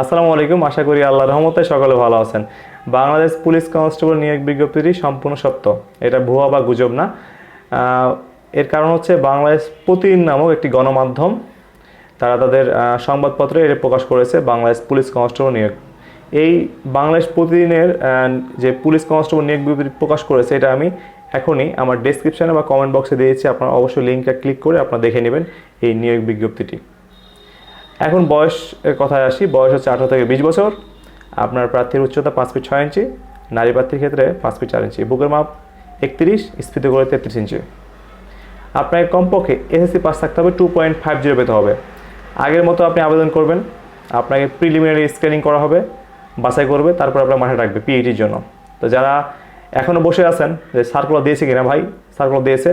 আসসালামু আলাইকুম, আশা করি আল্লাহ রহমতে সকলে ভালো আছেন। বাংলাদেশ পুলিশ কনস্টেবল নিয়োগ বিজ্ঞপ্তিটি সম্পূর্ণ সত্য, এটা ভুয়া বা গুজব না। এর কারণ হচ্ছে বাংলাদেশ প্রতিদিন নামক একটি গণমাধ্যম, তারা তাদের সংবাদপত্রে এটা প্রকাশ করেছে, বাংলাদেশ পুলিশ কনস্টেবল নিয়োগ। এই বাংলাদেশ প্রতিদিনের যে পুলিশ কনস্টেবল নিয়োগ বিজ্ঞপ্তি প্রকাশ করেছে, এটা আমি এখনই আমার ডেসক্রিপশনে বা কমেন্ট বক্সে দিয়েছি, আপনারা অবশ্যই লিঙ্কটা ক্লিক করে আপনারা দেখে নেবেন এই নিয়োগ বিজ্ঞপ্তিটি। এখন বয়স কথায় আসি, বয়স হচ্ছে আঠারো থেকে বিশ বছর। আপনার প্রার্থীর উচ্চতা পাঁচ ফিট ছয় ইঞ্চি, নারী প্রার্থীর ক্ষেত্রে পাঁচ ফিট চার ইঞ্চি। বুকের মাপ একত্রিশ, স্ফীত করে তেত্রিশ ইঞ্চি। আপনাকে কমপক্ষে এসএসসি পাস থাকতে হবে টু পয়েন্ট ফাইভ জিরো পেতে হবে। আগের মতো আপনি আবেদন করবেন, আপনাকে প্রিলিমিনারি স্ক্যানিং করা হবে, বাছাই করবে, তারপর আপনার মাঠে রাখবে পিএইটির জন্য। তো যারা এখনও বসে আছেন, যে সার্কুলার দিয়েছে কিনা ভাই সার্কুলার দিয়েছে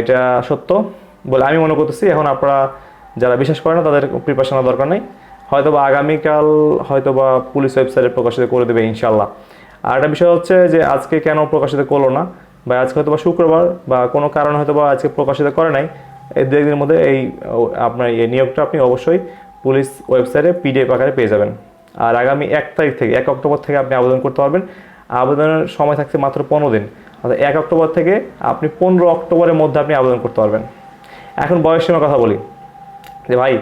এটা সত্য বলে আমি মনে করতেছি। এখন আপনারা যারা বিশ্বাস করে না, তাদের প্রিপারেশনের দরকার নেই। হয়তো বা আগামীকাল হয়তো বা পুলিশ ওয়েবসাইটে প্রকাশিত করে দেবে ইনশাল্লাহ আর একটা বিষয় হচ্ছে যে, আজকে কেন প্রকাশিত করল না? বা আজকে হয়তো বা শুক্রবার বা কোনো কারণে হয়তো বা আজকে প্রকাশিত করে নাই এই দু একদিনের মধ্যে এই আপনার এই নিয়োগটা আপনি অবশ্যই পুলিশ ওয়েবসাইটে পিডিএফ আকারে পেয়ে যাবেন। আর আগামী এক তারিখ থেকে, এক অক্টোবর থেকে আপনি আবেদন করতে পারবেন। আবেদনের সময় থাকছে মাত্র পনেরো দিন। অর্থাৎ এক অক্টোবর থেকে আপনি পনেরো অক্টোবরের মধ্যে আপনি আবেদন করতে পারবেন। এখন বয়স সীমার কথা বলি। যে ভাই,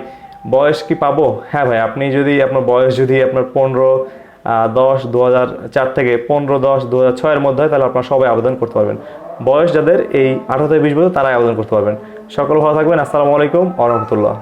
বয়স কি পাবো? হ্যাঁ ভাই, আপনি যদি আপনার বয়স যদি আপনার পনেরো দশ দু হাজার চার থেকে পনেরো, দশ দু হাজার ছয়ের মধ্যে হয়, তাহলে আপনারা সবাই আবেদন করতে পারবেন। বয়স যাদের এই আঠারো থেকে বিশ বছর, তারাই আবেদন করতে পারবেন। সকল ভালো থাকবেন। আসসালামু আলাইকুম আ রহমতুল্লাহ।